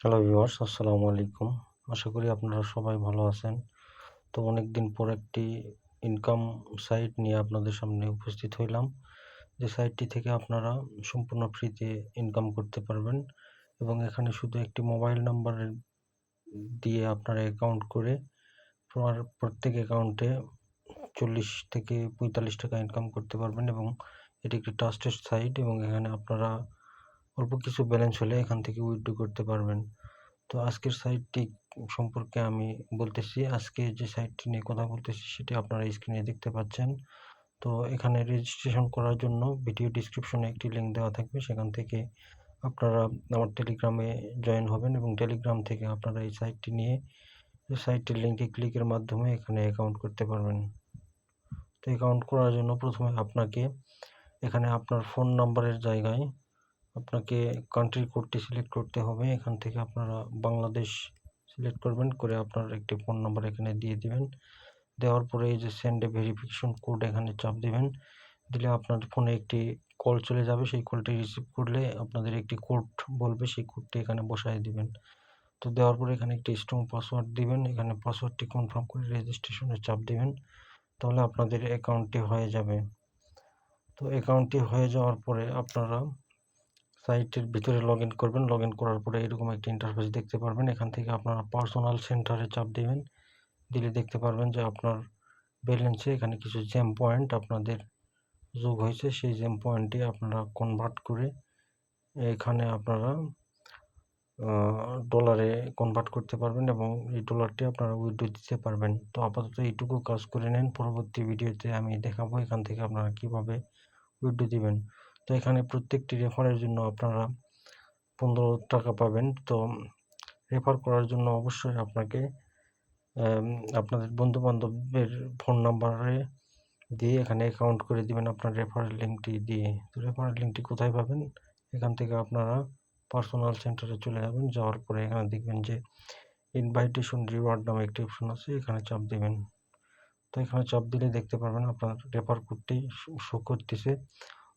Hello viewers আসসালামু আলাইকুম। আশা করি আপনারা সবাই ভালো আছেন। তো অনেক দিন পর একটি ইনকাম সাইট নিয়ে আপনাদের সামনে উপস্থিত হইলাম। যে সাইটটি থেকে আপনারা সম্পূর্ণ ফ্রিতে ইনকাম করতে পারবেন এবং এখানে শুধু একটি মোবাইল নাম্বার দিয়ে আপনারা অ্যাকাউন্ট করে প্রত্যেক অ্যাকাউন্টে চল্লিশ থেকে পঁয়তাল্লিশ টাকা ইনকাম করতে পারবেন এবং এটি একটি ট্রাস্টেড সাইট এবং এখানে আপনারা অল্প কিছু ব্যালেন্স হলে এখান থেকে উইথড্র করতে পারবেন। তো আজকের সাইটটি সম্পর্কে আমি বলতেছি, আজকে যে সাইটটি নিয়ে কথা বলতেছি সেটি আপনারা স্ক্রিনে দেখতে পাচ্ছেন। তো এখানে রেজিস্ট্রেশন করার জন্য ভিডিও ডিসক্রিপশনে একটি লিঙ্ক দেওয়া থাকবে, সেখান থেকে আপনারা আমার টেলিগ্রামে জয়েন হবেন এবং টেলিগ্রাম থেকে আপনারা এই সাইটটি নিয়ে সাইটটির লিঙ্কে ক্লিকের মাধ্যমে এখানে অ্যাকাউন্ট করতে পারবেন। তো অ্যাকাউন্ট করার জন্য প্রথমে আপনাকে এখানে আপনার ফোন নাম্বারের জায়গায় আপনাকে কান্ট্রি কোডটি সিলেক্ট করতে হবে। এখান থেকে আপনারা বাংলাদেশ সিলেক্ট করবেন, করে আপনার একটি ফোন নাম্বার এখানে দিয়ে দিবেন। দেওয়ার পরে এই যে সেন্ডে ভেরিফিকেশন কোড এখানে চাপ দিবেন। দিলে আপনার ফোনে একটি কল চলে যাবে। সেই কলটি রিসিভ করলে আপনাদের একটি কোড বলবে। সেই কোডটি এখানে বসায় দিবেন। তো দেওয়ার পরে এখানে একটি স্ট্রং পাসওয়ার্ড দিবেন। এখানে পাসওয়ার্ডটি কনফার্ম করে রেজিস্ট্রেশনে চাপ দিবেন। তাহলে আপনাদের অ্যাকাউন্টটি হয়ে যাবে। তো অ্যাকাউন্টটি হয়ে যাওয়ার পরে আপনারা সাইটের ভিতরে লগ ইন করবেন। লগ ইন করার পরে এরকম একটি ইন্টারফেস দেখতে পারবেন। এখান থেকে আপনারা পার্সোনাল সেন্টারে চাপ দেবেন। দিলে দেখতে পারবেন যে আপনার ব্যালেন্সে এখানে কিছু জেম পয়েন্ট আপনাদের যোগ হয়েছে। সেই জেম পয়েন্টটি আপনারা কনভার্ট করে এখানে আপনারা ডলারে কনভার্ট করতে পারবেন এবং এই ডলারটি আপনারা উইথড্র দিতে পারবেন। তো আপাতত এইটুকু কাজ করে নেন। পরবর্তী ভিডিওতে আমি দেখাবো এখান থেকে আপনারা কীভাবে উইথড্র দিবেন। তো এখানে প্রত্যেকটি রেফারের জন্য আপনারা পনেরো টাকা পাবেন। তো রেফার করার জন্য অবশ্যই আপনাকে আপনাদের বন্ধু বান্ধবের ফোন নাম্বারে দিয়ে এখানে অ্যাকাউন্ট করে দিবেন আপনার রেফারেল লিঙ্কটি দিয়ে। তো রেফারেল লিঙ্কটি কোথায় পাবেন? এখান থেকে আপনারা পার্সোনাল সেন্টারে চলে যাবেন, যাওয়ার পরে এখানে দেখবেন যে ইনভাইটেশন রিওয়ার্ড নামে একটি অপশন আছে, এখানে চাপ দেবেন। তো এখানে চাপ দিলে দেখতে পারবেন আপনার রেফার কোডটি শো করতেছে।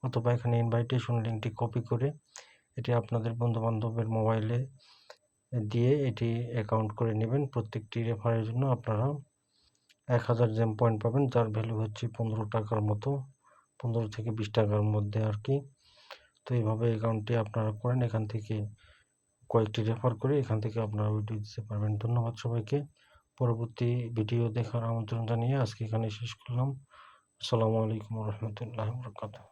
অথবা এখানে ইনভাইটেশন লিঙ্কটি কপি করে এটি আপনাদের বন্ধুবান্ধবের মোবাইলে দিয়ে এটি অ্যাকাউন্ট করে নেবেন। প্রত্যেকটি রেফারের জন্য আপনারা এক হাজার জেম পয়েন্ট পাবেন, যার ভ্যালু হচ্ছে পনেরো টাকার মতো, পনেরো থেকে বিশ টাকার মধ্যে আর কি। তো এইভাবে অ্যাকাউন্টটি আপনারা করেন, এখান থেকে কয়েকটি রেফার করে এখান থেকে আপনারা ভিডিও দিতে পারবেন। ধন্যবাদ সবাইকে। পরবর্তী ভিডিও দেখার আমন্ত্রণ জানিয়ে আজকে এখানে শেষ করলাম। আসসালামু আলাইকুম রহমতুল্লাহ বরকাত